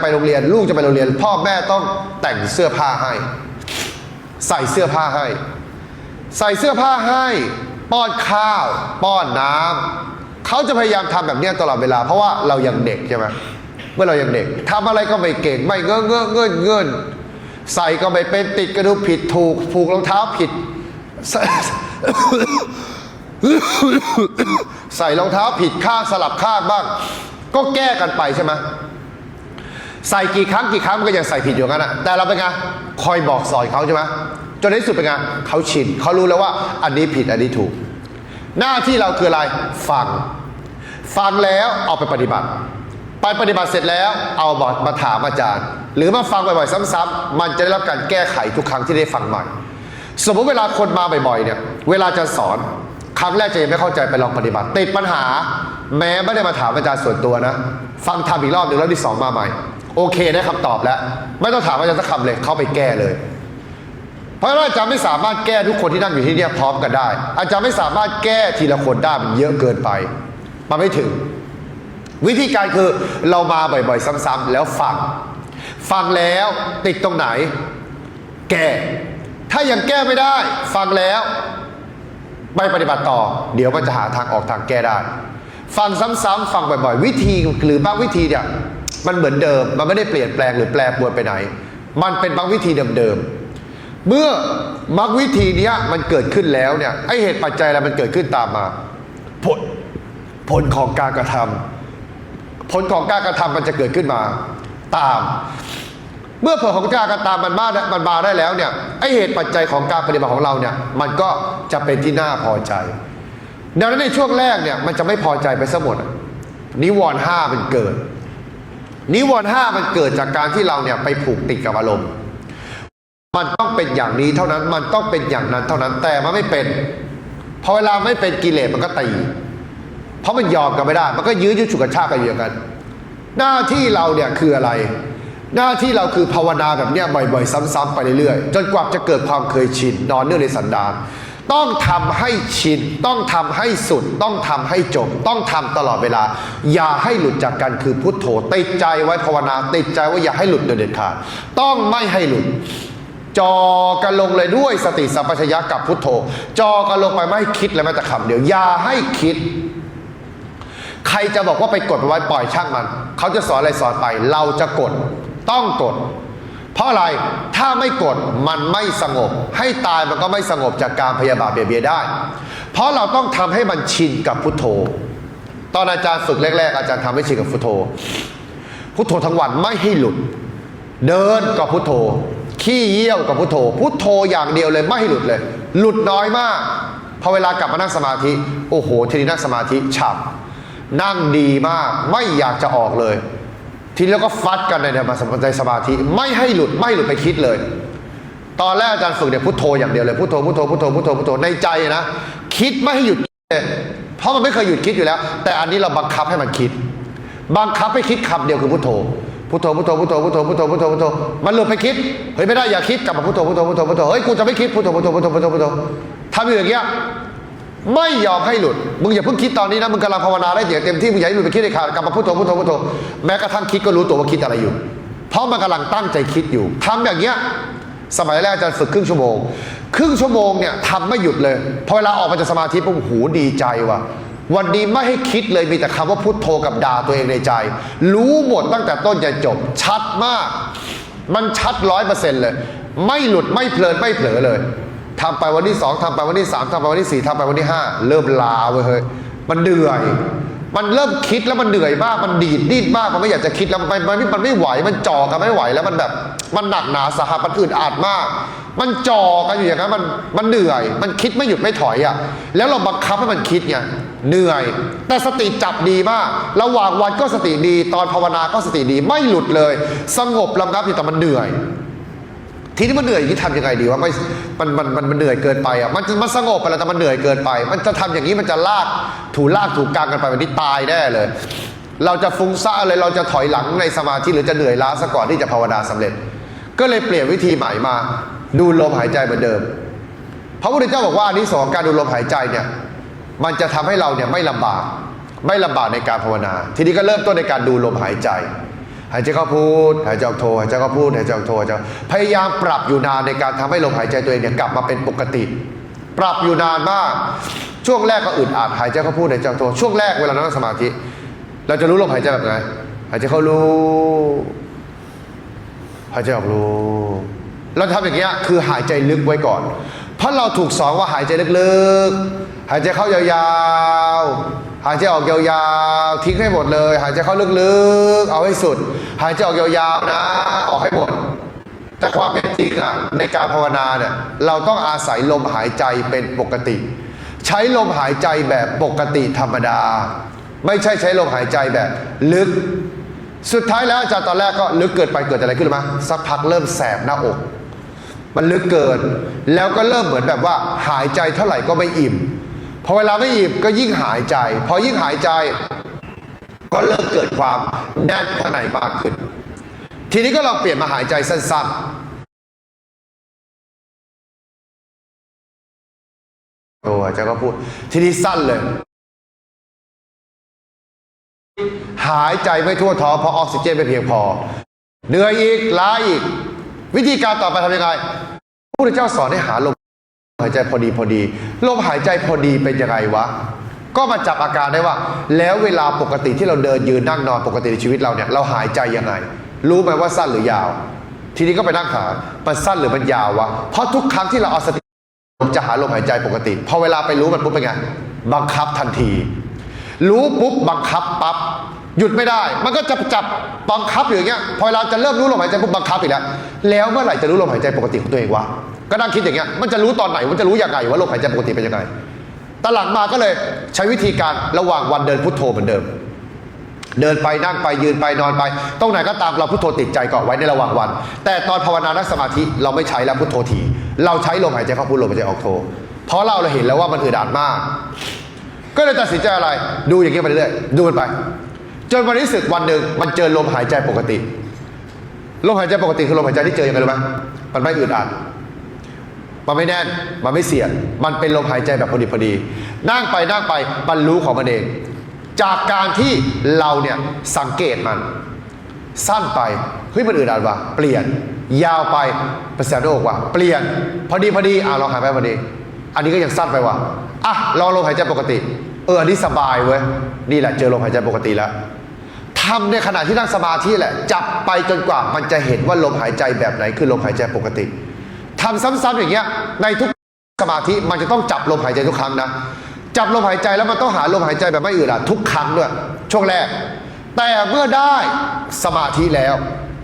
ไปโรงเรียน ลูกจะไปโรงเรียน พ่อแม่ต้องแต่งเสื้อผ้าให้ ใส่เสื้อผ้าให้ ใส่เสื้อผ้าให้ ป้อนข้าว ป้อนน้ำเขาจะพยายามทำแบบนี้ตลอดเวลา เพราะว่าเรายังเด็กใช่ไหมเมื่อเรายังเด็กทำอะไรก็ไม่เก่งไม่เงื่อเงื่อเงื่อนเงื่อนใส่ก็ไม่เป็นติดกระดุมผิดถูกผูกรองเท้าผิด ใส่รองเท้าผิดข้างสลับข้างบ้าง ก็แก้กันไปใช่ไหม ใส่กี่ครั้งกี่ครั้งมันก็ยังใส่ผิดอยู่งั้นอะแต่เราเป็นไงคอยบอกสอนเขาใช่ไหมจนในที่สุดเป็นไงเขาชินเขารู้แล้วว่าอันนี้ผิดอันนี้ถูก หน้าที่เราคืออะไรฟัง ฟังแล้วเอาไปปฏิบัติ ไปปฏิบัติเสร็จแล้วเอาบอดมาถามอาจารย์ หรือมาฟังบ่อยๆซ้ำๆมันจะได้รับการแก้ไขทุกครั้งที่ได้ฟังใหม่ สมมติเวลาคนมาบ่อยๆเนี่ยเวลาจะสอนครั้งแรกจะยังไม่เข้าใจไปลองปฏิบัติ ติดปัญหา แม้ไม่ได้มาถามอาจารย์ส่วนตัวนะ ฟังทำอีกรอบหนึ่งแล้วที่สองมาใหม่ โอเคได้คำตอบแล้ว ไม่ต้องถามอาจารย์สักคำเลยเข้าไปแก้เลย เพราะว่าอาจารย์ไม่สามารถแก้ทุกคนที่นั่งอยู่ที่นี่พร้อมกันได้ อาจารย์ไม่สามารถแก้ทีละคนได้มันเยอะเกินไปมันไม่ถึง วิธีการคือเรามาบ่อยๆ ซ้ำๆแล้วฟังฟังแล้วติดตรงไหน แก้ ถ้ายังแก้ไม่ได้ ฟังแล้วไปปฏิบัติต่อ เดี๋ยวมันจะหาทางออกทางแก้ได้ ฟังซ้ำๆฟังบ่อยๆ วิธีหรือบางวิธีเนี่ย มันเหมือนเดิม มันไม่ได้เปลี่ยนแปลงหรือแปรปรวนไปไหน มันเป็นบางวิธีเดิมๆ เมื่อมรรควิธีนี้มันเกิดขึ้นแล้วเนี่ยไอเหตุปัจจัยอะไรมันเกิดขึ้นตามมา ผลผลของการกระทำผลของการกระทำมันจะเกิดขึ้นมาตาม เมื่อผลของการกระทำมันมามันมาได้แล้วเนี่ยไอเหตุปัจจัยของการปฏิบัติของเราเนี่ยมันก็จะเป็นที่น่าพอใจดังนั้นในช่วงแรกเนี่ยมันจะไม่พอใจไปซะหมดนิวรณ์ห้ามันเกิด นิวรณ์ห้ามันเกิดจากการที่เราเนี่ยไปผูกติดกับอารมณ์ มันต้องเป็นอย่างนี้เท่านั้น มันต้องเป็นอย่างนั้นเท่านั้น แต่มันไม่เป็น พอเวลาไม่เป็นกิเลสมันก็ตี เพราะมันยอมกันไม่ได้ มันก็ยื้อยุดฉุกกระชากกันอยู่อย่างนั้นหน้าที่เราเนี่ยคืออะไร หน้าที่เราคือภาวนาแบบเนี้ยบ่อยๆ ซ้ำๆไปเรื่อยๆ จนกว่าจะเกิดความเคยชินนอนเนื่องในสันดาน ต้องทำให้ชิน ต้องทำให้สุด ต้องทำให้จบ ต้องทำตลอดเวลา อย่าให้หลุดจากกันคือพุทโธติดใจไว้ภาวนาติดใจว่าอย่าให้หลุดโดยเด็ดขาดต้องไม่ให้หลุดจอกันลงเลยด้วยสติสัมปชัญญะกับพุทโธ จอกันลงไปไม่คิดเลยแม้แต่คำเดียวอย่าให้คิด ใครจะบอกว่าไปกดไปไว้ปล่อยช่างมัน เขาจะสอนอะไรสอนไป เราจะกด ต้องกด เพราะอะไรถ้าไม่กดมันไม่สงบ ให้ตายมันก็ไม่สงบจากการพยาบาทเบียดเบียนได้ เพราะเราต้องทำให้มันชินกับพุทโธ ตอนอาจารย์ฝึกแรก ๆ อาจารย์ทำให้ชินกับพุทโธ พุทโธทั้งวันไม่ให้หลุด เดินก็พุทโธ ขี้เยี่ยวกับพุทโธ พุทโธอย่างเดียวเลยไม่ให้หลุดเลย หลุดน้อยมากพอเวลากลับมานั่งสมาธิโอ้โหทีนี้นั่งสมาธิฉับนั่งดีมากไม่อยากจะออกเลย ทีนี้แล้วก็ฟัดกันในในสมาธิ ไม่ให้หลุดไม่หลุดไปคิดเลย ตอนแรกอาจารย์ฝึกเนี่ยพุทโธอย่างเดียวเลยพุทโธพุทโธพุทโธพุทโธพุทโธในใจนะคิดไม่ให้หยุดเลยเพราะมันไม่เคยหยุดคิดอยู่แล้ว แต่อันนี้เราบังคับให้มันคิด บังคับให้คิดคำเดียวคือพุทโธพุทโธพุทโธพุทโธพุทโธพุทโธพุทโธพุทโธมันหลุดไปคิดเฮ้ยไม่ได้อย่าคิดกลับมาพุทโธพุทโธพุทโธพุทโธเฮ้ยกูจะไม่คิดพุทโธพุทโธพุทโธพุทโธพุทโธทำอยู่อย่างเงี้ย ไม่ยอมให้หลุด มึงอย่าเพิ่งคิดตอนนี้นะ มึงกำลังภาวนาได้เดี๋ยวเต็มที่ มึงอย่าให้หลุดไปคิดเลยขาดกลับมาพุทโธพุทโธพุทโธ แม้กระทั่งคิดก็รู้ตัวว่าคิดอะไรอยู่ เพราะมันกำลังตั้งใจคิดอยู่ทำอย่างเงี้ย สมัยแรกอาจารย์ฝึกครึ่งชั่วโมง ครึ่งชั่วโมงเนี่ยทำไม่หยุดเลย พอเวลาออกมาจากสมาธิปุ๊บหูดีใจว่ะ วันนี้ไม่ให้คิดเลยมีแต่คำว่าพุทโธกับด่าตัวเองในใจ รู้หมดตั้งแต่ต้นจนจบ ชัดมาก มันชัดร้อยเปอร์เซ็นต์เลย ไม่หลุดไม่เพลินไม่เผลอเลย ทำไปวันที่สองทำไปวันที่สามทำไปวันที่สี่ทำไปวันที่ห้าเริ่มลาเว้ยเฮ้ยมันเหนื่อย มันเริ่มคิดแล้วมันเหนื่อยมาก มันดีดดิ้นมาก มันไม่อยากจะคิดแล้วมันมันมันไม่ไหว มันจ่อกันไม่ไหวแล้วมันแบบ มันหนักหนาสาหัสมันอึดอัดมาก มันจ่อกันอยู่อย่างนั้นมันมันเหนื่อย มันคิดไม่หยุดไม่ถอยอะ แล้วเราบังคับให้มันคิดไงเหนื่อย แต่สติจับดีมาก ระหว่างวันก็สติดี ตอนภาวนาก็สติดี ไม่หลุดเลย สงบลำงับอยู่แต่มันเหนื่อย ทีนี้มันเหนื่อยอย่างนี้ทำยังไงดีวะไม่มันมันมันมันเหนื่อยเกินไปอะมันมันสงบไปแล้วแต่มันเหนื่อยเกินไป มันจะทำอย่างนี้มันจะลากถูลากถูกกลางกันไปวันนี้ตายแน่เลย เราจะฟุ้งซ่านเลยเราจะถอยหลังในสมาธิหรือจะเหนื่อยล้าซะก่อนที่จะภาวนาสำเร็จ ก็เลยเปลี่ยนวิธีใหม่มา ดูลมหายใจเหมือนเดิม พระพุทธเจ้าบอกว่าอันนี้สองการดูลมหายใจเนี่ยมันจะทำให้เราเนี่ยไม่ลำบากไม่ลำบากในการภาวนา ทีนี้ก็เริ่มต้นในการดูลมหายใจ หายใจเข้าพูดหายใจออกโทหายใจเข้าพูดหายใจออกโทหายใจพยายามปรับอยู่นานในการทำให้ลมหายใจตัวเองเนี่ยกลับมาเป็นปกติ ปรับอยู่นานมาก ช่วงแรกก็อึดอัดหายใจเข้าพูดหายใจออกโทช่วงแรกเวลานั่งสมาธิ เราจะรู้ลมหายใจแบบไหนหายใจเข้ารู้หายใจออกรู้เราทำอย่างเงี้ยคือหายใจลึกไว้ก่อน เพราะเราถูกสอนว่าหายใจลึกๆ หายใจเข้ายาวๆ หายใจออกยาวๆทิ้งให้หมดเลย หายใจเข้าลึกๆ เอาให้สุด หายใจออกยาวๆนะ ออกให้หมด แต่ความเป็นจริงอะในการภาวนาเนี่ยเราต้องอาศัยลมหายใจเป็นปกติ ใช้ลมหายใจแบบปกติธรรมดา ไม่ใช่ใช้ลมหายใจแบบลึก สุดท้ายแล้วอาจารย์ตอนแรกก็ลึกเกินไปเกิดอะไรขึ้นรู้ไหมสักพักเริ่มแสบหน้าอก มันลึกเกิน แล้วก็เริ่มเหมือนแบบว่า หายใจเท่าไหร่ก็ไม่อิ่ม พอเวลาไม่อิ่มก็ยิ่งหายใจ พอยิ่งหายใจ ก็เริ่มเกิดความแน่นข้างในมากขึ้น ทีนี้ก็ลองเปลี่ยนมาหายใจสั้นๆโอ้อาจารย์ก็พูด ทีนี้สั้นเลย หายใจไม่ทั่วท้องเพราะออกซิเจนไม่เพียงพอเหนื่อยอีกล้าอีก วิธีการต่อไปทำยังไงพระพุทธเจ้าสอนให้หาลม หายใจพอดีพอดีลมหายใจพอดีเป็นยังไงวะ ก็มาจับอาการได้ว่า แล้วเวลาปกติที่เราเดินยืนนั่งนอนปกติในชีวิตเราเนี่ยเราหายใจยังไง รู้ไหมว่าสั้นหรือยาว ทีนี้ก็ไปนั่งหามันสั้นหรือมันยาววะเพราะทุกครั้งที่เราเอาสติจะหาลมหายใจปกติพอเวลาไปรู้มันปุ๊บเป็นไงบังคับทันที รู้ปุ๊บบังคับปั๊บหยุดไม่ได้ มันก็จะจับบังคับอยู่อย่างเงี้ยพอเวลาจะเริ่มรู้ลมหายใจปุ๊บบังคับอีกแล้วแล้วเมื่อไหร่จะรู้ลมหายใจปกติของตัวเองวะ ก็นั่งคิดอย่างเงี้ยมันจะรู้ตอนไหนมันจะรู้ยังไงว่าลมหายใจปกติเป็นยังไงตหลังมาก็เลยใช้วิธีการระหว่างวันเดินพุทโธเหมือนเดิม เดินไปนั่งไปยืนไปนอนไปตรงไหนก็ตามเราพุทโธติดใจเกาะไว้ในระหว่างวัน แต่ตอนภาวนานั่งสมาธิเราไม่ใช้แล้วพุทโธทีเราใช้ลมหายใจเข้าพุทลมหายใจออกโธเพราะเราเราเห็นแล้วว่ามันอึดอัดมาก ก็เลยตัดสินใจอะไรดูอย่างนี้ยไปเรื่อยๆดูมันไป จนวันนี้สึกวันหนึ่งมันเจอลมหายใจปกติลมหายใจปกติคือลมหายใจที่เจอยังไงรู้ไหมมันไม่อึดอัด มันไม่แน่น มันไม่เสียด มันเป็นลมหายใจแบบพอดีพอดี นั่งไปนั่งไปมันรู้ของมันเอง จากการที่เราเนี่ยสังเกตมัน สั้นไป เฮ้ยมันอึดอัดว่ะเปลี่ยน ยาวไปประสาทโอกว่ะเปลี่ยน พอดีพอดี อะลองหายไปพอดี อันนี้ก็ยังสั้นไปว่ะ อะลองลมหายใจปกติ เอออันนี้สบายเว้ย นี่แหละเจอลมหายใจปกติแล้วทำในขณะที่นั่งสมาธิแหละ จับไปจนกว่ามันจะเห็นว่าลมหายใจแบบไหนคือลมหายใจปกติ ทำซ้ำๆอย่างเงี้ยในทุกสมาธิมันจะต้องจับลมหายใจทุกครั้งนะจับลมหายใจแล้วมันต้องหาลมหายใจแบบไม่อื่นอะทุกครั้งด้วยช่วงแรก แต่เมื่อได้สมาธิแล้ว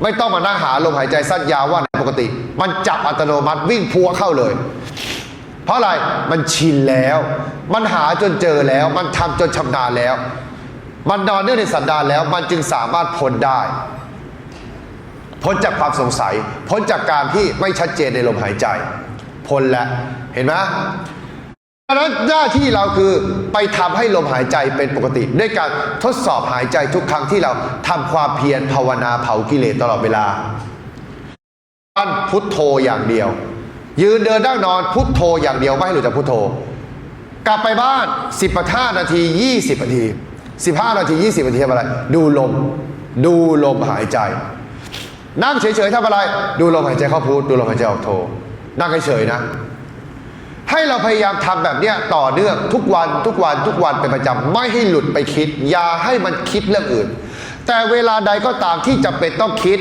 ไม่ต้องมานั่งหาลมหายใจสั้นยาวว่าไหนปกติ มันจับอัตโนมัติวิ่งพัวเข้าเลย เพราะอะไรมันชินแล้ว มันหาจนเจอแล้ว มันทำจนชำนาญแล้ว มันนอนเนื่องในสันดานแล้ว มันจึงสามารถพ้นได้ พ้นจากความสงสัย พ้นจากการที่ไม่ชัดเจนในลมหายใจ พ้นแล้วเห็นไหมดังนั้นหน้าที่เราคือไปทำให้ลมหายใจเป็นปกติ ด้วยการทดสอบหายใจทุกครั้งที่เราทำความเพียรภาวนาเผากิเลสตลอดเวลาอันพุทโธอย่างเดียว ยืนเดินนั่งนอนพุทโธอย่างเดียวไม่ให้หลุดจากพุทโธ กลับไปบ้าน15นาที 20นาที 15 นาที 20 นาทีทำอะไร ดูลม ดูลมหายใจ นั่งเฉยๆทำอะไร ดูลมหายใจเข้าพุทดูลมหายใจออกโท นั่งเฉยๆนะ ให้เราพยายามทำแบบเนี้ยต่อเนื่องทุกวันทุกวันทุกวันเป็นประจำไม่ให้หลุดไปคิด อย่าให้มันคิดเรื่องอื่น แต่เวลาใดก็ตามที่จำเป็นต้องคิด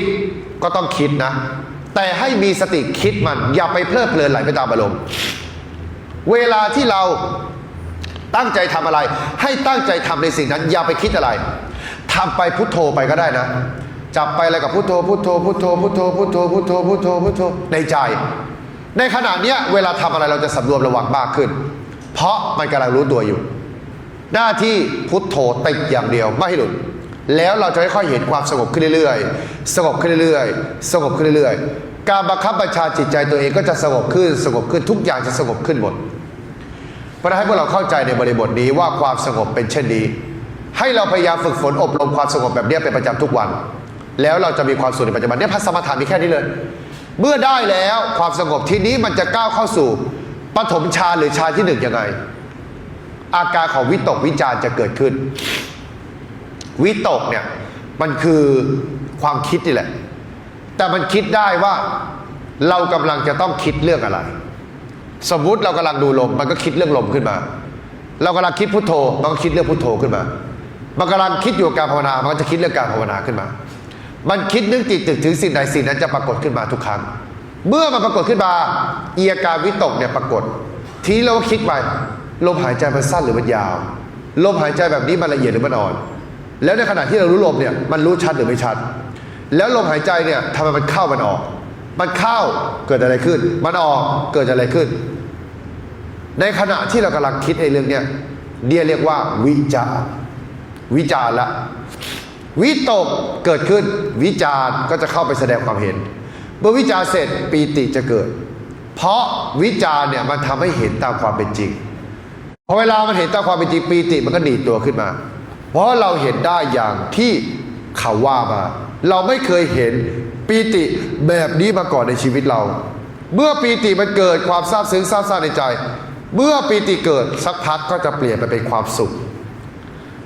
ก็ต้องคิดนะ แต่ให้มีสติคิดมัน อย่าไปเพลิดเพลินไหลไปตามอารมณ์เวลาที่เราตั้งใจทำอะไร ให้ตั้งใจทำในสิ่งนั้น อย่าไปคิดอะไรทำไปพุทโธไปก็ได้นะ จับไปอะไรกับพุทโธพุทโธพุทโธพุทโธพุทโธพุทโธพุทโธพุทโธในใจ ในขณะเนี้ยเวลาทำอะไรเราจะสำรวมระวังมากขึ้น เพราะมันกำลังรู้ตัวอยู่ หน้าที่พุทโธติดอย่างเดียวไม่ให้หลุดแล้วเราจะค่อยๆเห็นความสงบขึ้นเรื่อยๆ สงบขึ้นเรื่อยๆ สงบขึ้นเรื่อยๆ การบังคับบัญชาจิตใจตัวเองก็จะสงบขึ้น สงบขึ้นทุกอย่างจะสงบขึ้นหมดเพราะฉะนั้นให้พวกเราเข้าใจในบริบทนี้ว่าความสงบเป็นเช่นนี้ ให้เราพยายามฝึกฝนอบรมความสงบแบบนี้เป็นประจำทุกวัน แล้วเราจะมีความสุขในปัจจุบันเนี่ยพระสมถะมีแค่นี้เลย เมื่อได้แล้วความสงบทีนี้มันจะก้าวเข้าสู่ปฐมฌานหรือฌานที่หนึ่งยังไง อาการของวิตกวิจารจะเกิดขึ้น วิตกเนี่ยมันคือความคิดนี่แหละ แต่มันคิดได้ว่าเรากำลังจะต้องคิดเรื่องอะไร สมมุติเรากำลังดูลม มันก็คิดเรื่องลมขึ้นมา เรากำลังคิดพุทโธ มันก็คิดเรื่องพุทโธขึ้นมา มันกำลังคิดอยู่กับการภาวนา มันก็จะคิดเรื่องการภาวนาขึ้นมา มันคิดนึกติดตึกถึงสิ่งใดสิ่งนั้นจะปรากฏขึ้นมาทุกครั้ง เมื่อมันปรากฏขึ้นมา เอียการวิตกเนี่ยปรากฏ ทีเราคิดไปลมหายใจมันสั้นหรือมันยาว ลมหายใจแบบนี้มันละเอียดหรือมันอ่อน แล้วในขณะที่เรารู้ลมเนี่ยมันรู้ชัดหรือไม่ชัด แล้วลมหายใจเนี่ยทำไมมันเข้ามันออก มันเข้าเกิดอะไรขึ้น มันออกเกิดอะไรขึ้น ในขณะที่เรากำลังคิดไอ้เรื่องเนี้ยเดียเรียกว่าวิจารวิจารละ วิตกเกิดขึ้น วิจารก็จะเข้าไปแสดงความเห็น เมื่อวิจารเสร็จปีติจะเกิด เพราะวิจารเนี่ยมันทำให้เห็นตามความเป็นจริงพอเวลามันเห็นตามความเป็นจริงปีติมันก็ดีดตัวขึ้นมา เพราะเราเห็นได้อย่างที่เขาว่ามา เราไม่เคยเห็นปีติแบบนี้มาก่อนในชีวิตเรา เมื่อปีติมันเกิดความซาบซึ้งซาบซ่าในใจ เมื่อปีติเกิดสักพักก็จะเปลี่ยนไปเป็นความสุข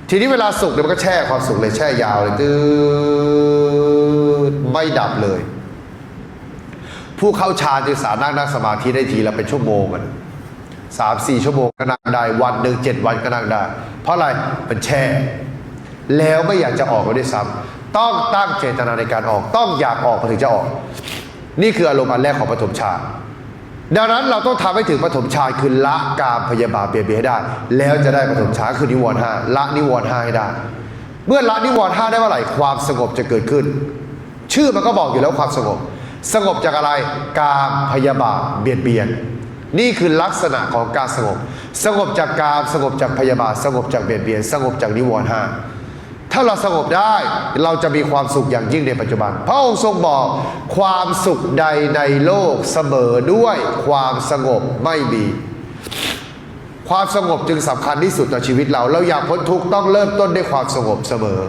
ทีนี้เวลาสุขเนี่ยมันก็แช่ความสุขเลยแช่ยาวเลยตื้อไม่ดับเลย ผู้เข้าฌานจึงสามารถนั่งสมาธิได้ทีละเป็นชั่วโมงกันสามสี่ชั่วโมงก็นั่งได้วันหนึ่งเจ็ดวันก็นั่งได้ เพราะอะไรมันแช่ แล้วไม่อยากจะออกมาด้วยซ้ำต้องตั้งเจตนาในการออก ต้องอยากออกมาถึงจะออก นี่คืออารมณ์อันแรกของปฐมฌาน ดังนั้นเราต้องทำให้ถึงปฐมฌานคือละกามพยาบาทเปลี่ยนเบียนให้ได้ แล้วจะได้ปฐมฌานคือนิวรณ์ห้าละนิวรณ์ห้าให้ได้ เมื่อละนิวรณ์ห้าได้เมื่อไหร่ความสงบจะเกิดขึ้น ชื่อมันก็บอกอยู่แล้วความสงบ สงบจากอะไรกามพยาบาทเบียดเบียน นี่คือลักษณะของการสงบ สงบจากกามสงบจากพยาบาทสงบจากเบียดเบียน สงบจากนิวรณ์ห้า ถ้าเราสงบได้เราจะมีความสุขอย่างยิ่งในปัจจุบัน พระองค์ทรงบอกความสุขใดในโลกเสมอด้วยความสงบไม่มีความสงบจึงสำคัญที่สุดต่อชีวิตเรา เราอยากพ้นทุกข์ต้องเริ่มต้นด้วยความสงบเสมอ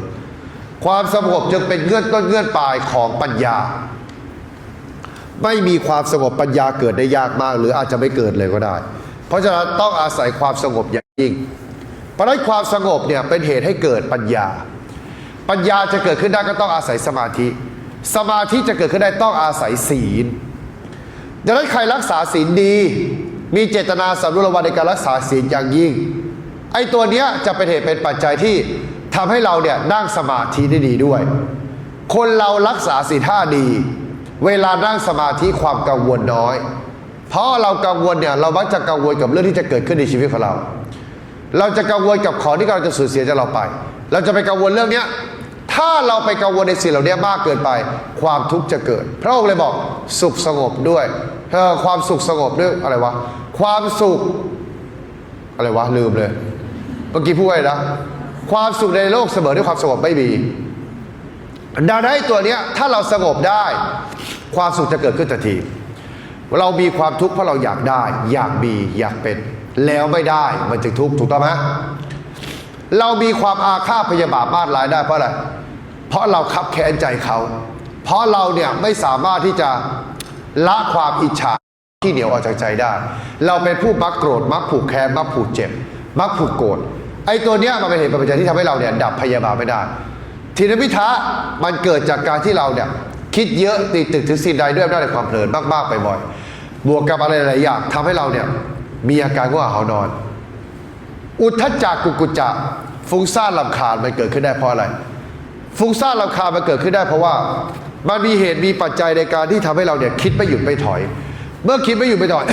ความสงบจึงเป็นเงื่อนต้นเงื่อนปลายของปัญญา ไม่มีความสงบปัญญาเกิดได้ยากมาก หรืออาจจะไม่เกิดเลยก็ได้ เพราะฉะนั้นต้องอาศัยความสงบอย่างยิ่ง ราะนั้นความสงบเนี่ยเป็นเหตุให้เกิดปัญญา ปัญญาจะเกิดขึ้นได้ก็ต้องอาศัยสมาธิ สมาธิจะเกิดขึ้นได้ต้องอาศัยศีลดังนั้นใครรักษาศีลดี มีเจตนาสำรวจระวังในการรักษาศีลอย่างยิ่ง ไอ้ตัวเนี้ยจะเป็นเหตุเป็นปัจจัยที่ทำให้เราเนี่ยนั่งสมาธิได้ดีด้วย คนเรารักษาศีลห้าดี เวลานั่งสมาธิความกังวลน้อย เพราะเรากังวลเนี่ยเรามักจะกังวลกับเรื่องที่จะเกิดขึ้นในชีวิตของเรา เราจะกังวลกับของที่เราจะสูญเสียจากเราไป เราจะไปกังวลเรื่องเนี้ยถ้าเราไปกังวลในสิ่งเหล่านี้มากเกินไป ความทุกข์จะเกิด พระองค์เลยบอกสุขสงบด้วยเออความสุขสงบด้วยอะไรวะความสุข อะไรวะลืมเลยเมื่อกี้พูดไว้นะความสุขในโลกเสมอด้วยความสงบไม่มีดังนั้นไอ้ตัวเนี้ยถ้าเราสงบได้ ความสุขจะเกิดขึ้นทันที เรามีความทุกข์เพราะเราอยากได้ อยากมีอยากเป็น แล้วไม่ได้มันจึงทุกข์ถูกต้องไหมเรามีความอาฆาตพยาบาทมาดร้ายได้เพราะอะไร เพราะเราคับแค้นใจเขา เพราะเราเนี่ยไม่สามารถที่จะละความอิจฉาที่เหนียวออกจากใจได้ เราเป็นผู้มักโกรธมักผูกแค้นมักผูกเจ็บ มักผูกโกรธไอ้ตัวเนี้ยมันเป็นเหตุเป็นปัจจัยที่ทำให้เราเนี่ยดับพยาบาทไม่ได้ ทีนมิทะมันเกิดจากการที่เราเนี่ยคิดเยอะติดตึกถึงสิ่งใดด้วยอำนาจความเพลินมากๆไปบ่อยบวกกับอะไรหลายอย่างทำให้เราเนี่ย มีอาการง่วงเหานอน อุทธจักกุกุจะฟุ้งซ่านลำคาญมันเกิดขึ้นได้เพราะอะไร ฟุ้งซ่านลำคาญมันเกิดขึ้นได้เพราะว่า มันมีเหตุมีปัจจัยในการที่ทำให้เราเนี่ยคิดไม่หยุดไม่ถอย เมื่อคิดไม่หยุดไม่ถอย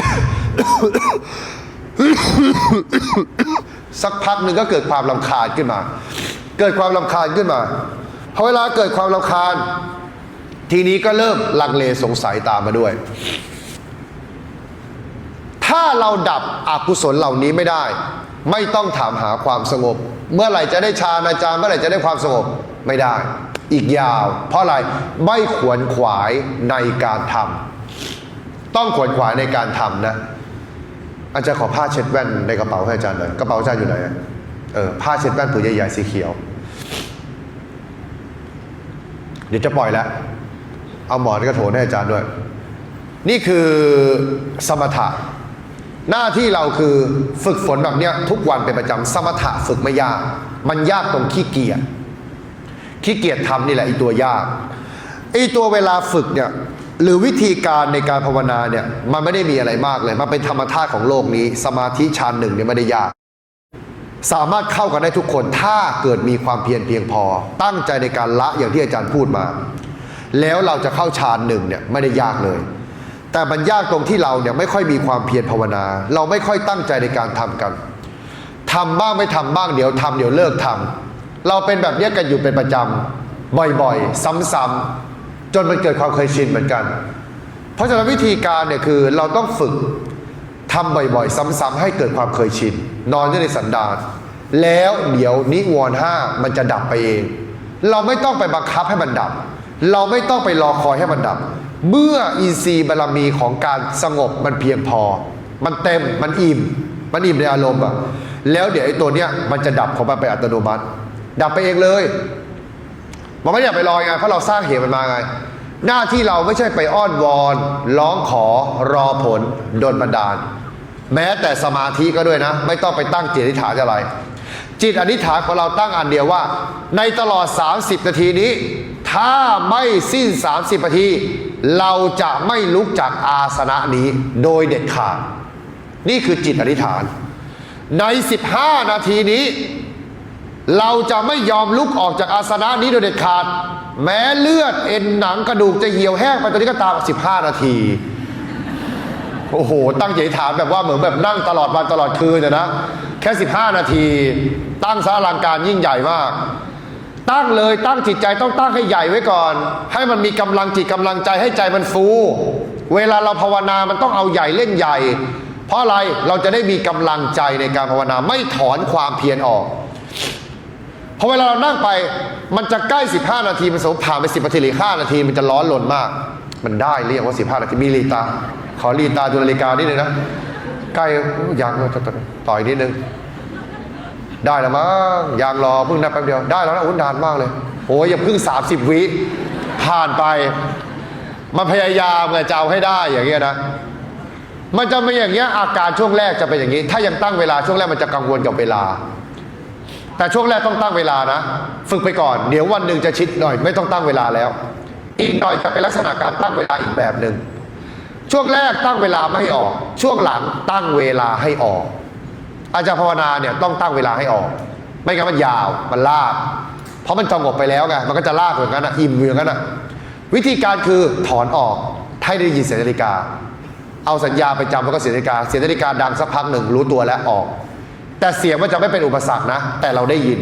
สักพักหนึ่งก็เกิดความลำคาญขึ้นมา เกิดความลำคาญขึ้นมาพอเวลาเกิดความลำคาญ ทีนี้ก็เริ่มลังเลสงสัยตามมาด้วย ถ้าเราดับอกุศลเหล่านี้ไม่ได้ ไม่ต้องถามหาความสงบ เมื่อไหร่จะได้ฌานอาจารย์เมื่อไหร่จะได้ความสงบไม่ได้ อีกยาว เพราะอะไรไม่ขวนขวายในการทำต้องขวนขวายในการทำนะ อาจารย์ขอผ้าเช็ดแว่นในกระเป๋าให้อาจารย์หน่อยกระเป๋าอาจารย์อยู่ไหนเออผ้าเช็ดแว่นผืนใหญ่ๆสีเขียว เดี๋ยวจะปล่อยแล้วเอาหมอนกระโถนให้อาจารย์ด้วย นี่คือสมถะ หน้าที่เราคือฝึกฝนแบบเนี้ยทุกวันเป็นประจำสมถะฝึกไม่ยาก มันยากตรงขี้เกียจขี้เกียจทำนี่แหละไอีตัวยากไอ้ตัวเวลาฝึกเนี่ยหรือวิธีการในการภาวนาเนี่ยมันไม่ได้มีอะไรมากเลย มันเป็นธรรมชาติของโลกนี้ สมาธิฌานหนึ่งเนี่ยไม่ได้ยาก สามารถเข้ากันได้ทุกคนถ้าเกิดมีความเพียรเพียงพอ ตั้งใจในการละอย่างที่อาจารย์พูดมา แล้วเราจะเข้าฌานหนึ่งเนี่ยไม่ได้ยากเลย แต่มันยากตรงที่เราเนี่ยไม่ค่อยมีความเพียรภาวนา เราไม่ค่อยตั้งใจในการทำกันทำบ้างไม่ทำบ้างเดี๋ยวทำเดี๋ยวเลิกทำเราเป็นแบบนี้กันอยู่เป็นประจำบ่อยๆ ซ้ำๆจนมันเกิดความเคยชินเหมือนกัน เพราะฉะนั้นวิธีการเนี่ยคือเราต้องฝึกทำบ่อยๆ ซ้ำๆให้เกิดความเคยชิน นอนอยู่ในสันดานแล้วเดี๋ยวนิวรณ์ห้ามันจะดับไปเอง เราไม่ต้องไปบังคับให้มันดับ เราไม่ต้องไปรอคอยให้มันดับ เมื่ออินทรีย์บารมีของการสงบมันเพียงพอ มันเต็มมันอิ่ม มันอิ่มในอารมณ์อะแล้วเดี๋ยวไอ้ตัวเนี้ยมันจะดับของมันไปอัตโนมัติ ดับไปเองเลย มันไม่ได้ไปรอไงเพราะเราสร้างเหตุมันมาไง หน้าที่เราไม่ใช่ไปอ้อนวอน ร้องขอรอผลโดนบันดาล แม้แต่สมาธิก็ด้วยนะ ไม่ต้องไปตั้งจิตอธิษฐานอะไร จิตอธิษฐานของเราตั้งอันเดียวว่า ในตลอด 30 นาทีนี้ ถ้าไม่สิ้น 30 นาที เราจะไม่ลุกจากอาสนะนี้โดยเด็ดขาด นี่คือจิตอธิษฐาน ใน 15 นาทีนี้ เราจะไม่ยอมลุกออกจากอาสนะนี้โดยเด็ดขาด แม้เลือดเอ็นหนังกระดูกจะเหี่ยวแห้งไปตอนนี้ก็ตาม 15 นาที โอ้โห ตั้งใจฐานแบบว่าเหมือนแบบนั่งตลอดวันตลอดคืนอะนะ แค่ 15 นาที ตั้งสารังการยิ่งใหญ่มาก ตั้งเลยตั้งจิตใจต้องตั้งให้ใหญ่ไว้ก่อน ให้มันมีกำลังจิตกำลังใจให้ใจมันฟู เวลาเราภาวนามันต้องเอาใหญ่เล่นใหญ่ เพราะอะไรเราจะได้มีกำลังใจในการภาวนาไม่ถอนความเพียรออกพอเวลาเรานั่งไปมันจะใกล้ 15 นาทีมันสมผ่านไป 10นาทีหรือ5นาทีมันจะร้อนรนมาก มันได้เรียกว่า 15 นาทีมีลีตา ขอลีตาดูนาฬิกานิดนึงนะใกล้ยังต่อยนิดนึง ได้แล้วมั้งยางรอเพิ่งได้แป๊บเดียวได้แล้วนะอุ้นนานมากเลยโอ้ยอย่าเพิ่ง 30 วิผ่านไป มันพยายามไงจะเอาให้ได้อย่างเงี้ยนะมันจะไม่อย่างเงี้ยอาการช่วงแรกจะเป็นอย่างนี้ ถ้ายังตั้งเวลาช่วงแรกมันจะกังวลกับเวลา แต่ช่วงแรกต้องตั้งเวลานะ ฝึกไปก่อน เดี๋ยววันหนึ่งจะชิดหน่อย ไม่ต้องตั้งเวลาแล้ว อีกหน่อยจะเป็นลักษณะการตั้งเวลาอีกแบบหนึ่งช่วงแรกตั้งเวลาไม่ออก ช่วงหลังตั้งเวลาให้ออก อาจารย์ภาวนาเนี่ยต้องตั้งเวลาให้ออก ไม่งั้นมันยาวมันลากเพราะมันสงบไปแล้วไงมันก็จะลากเหมือนกันนะอิ่มเหมือนกันนะวิธีการคือถอนออกให้ได้ยินเสียงนาฬิกา เอาสัญญาไปจำแล้วก็เสียงนาฬิกา เสียงนาฬิกาดังสักพักหนึ่งรู้ตัวแล้วออก แต่เสียงมันจะไม่เป็นอุปสรรคนะ แต่เราได้ยิน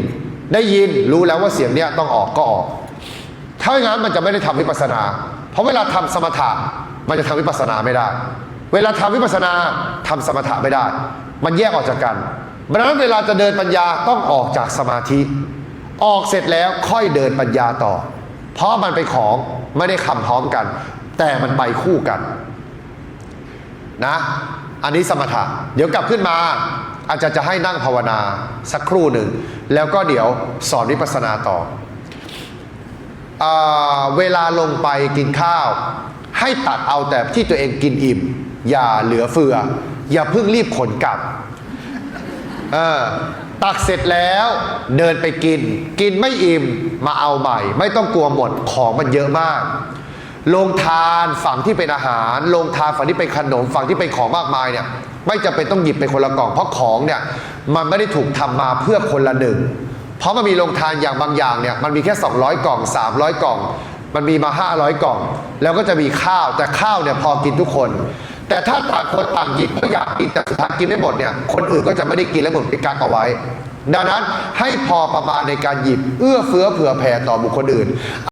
ได้ยินรู้แล้วว่าเสียงเนี้ยต้องออกก็ออก ถ้าไม่างนั้นมันจะไม่ได้ทำวิปัสสนา เพราะเวลาทำสมถะมันจะทำวิปัสสนาไม่ได้ เวลาทำวิปัสสนาทำสมถะไม่ได้ มันแยกออกจากกันดังนั้นเวลาจะเดินปัญญาต้องออกจากสมาธิ ออกเสร็จแล้วค่อยเดินปัญญาต่อ เพราะมันเป็นของไม่ได้คำพร้อมกัน แต่มันไปคู่กัน นะ อันนี้สมถะ เดี๋ยวกลับขึ้นมา อาจารย์จะให้นั่งภาวนาสักครู่หนึ่ง แล้วก็เดี๋ยวสอนวิปัสสนาต่ออเวลาลงไปกินข้าว ให้ตัดเอาแต่ที่ตัวเองกินอิ่ม อย่าเหลือเฟือ อย่าเพิ่งรีบขนกลับเออตักเสร็จแล้วเดินไปกิน กินไม่อิ่มมาเอาใหม่ ไม่ต้องกลัวหมดของมันเยอะมากโรงทานฝั่งที่เป็นอาหารโรงทานฝั่งที่เป็นขนมฝั่งที่เป็นของมากมายเนี่ยไม่จำเป็นต้องหยิบไปคนละกล่องเพราะของเนี่ยมันไม่ได้ถูกทำมาเพื่อคนละหนึ่งเพราะมันมีโรงทานอย่างบางอย่างเนี่ยมันมีแค่ 200 กล่อง 300 กล่อง มันมีมา 500 กล่อง แล้วก็จะมีข้าวแต่ข้าวเนี่ยพอกินทุกคน แต่ถ้าต่างคนต่างหยิบก็อยากกินแต่สุดท้ายกินไม่หมดเนี่ยคนอื่นก็จะไม่ได้กินและหมดไปกักเอาไว้ ดังนั้นให้พอประมาณในการหยิบ เอื้อเฟื้อเผื่อแผ่ต่อบุคคลอื่น